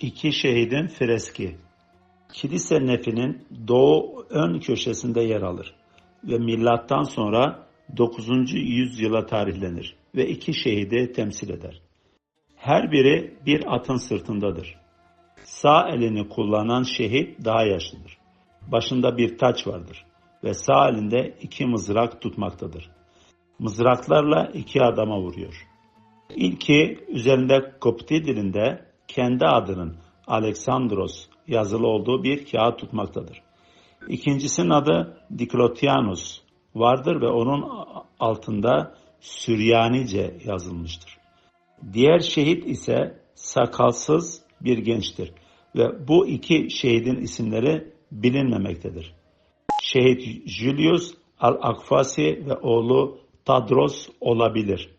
İki şehidin freski. Kilise nefinin doğu ön köşesinde yer alır ve milattan sonra 9. yüzyıla tarihlenir ve iki şehidi temsil eder. Her biri bir atın sırtındadır. Sağ elini kullanan şehit daha yaşlıdır. Başında bir taç vardır ve sağ elinde iki mızrak tutmaktadır. Mızraklarla iki adama vuruyor. İlki üzerinde Kopti dilinde kendi adının Alexandros yazılı olduğu bir kağıt tutmaktadır. İkincisinin adı Diklotianus vardır ve onun altında Süryanice yazılmıştır. Diğer şehit ise sakalsız bir gençtir ve bu iki şehidin isimleri bilinmemektedir. Şehit Julius Al-Akfasi ve oğlu Tadros olabilir.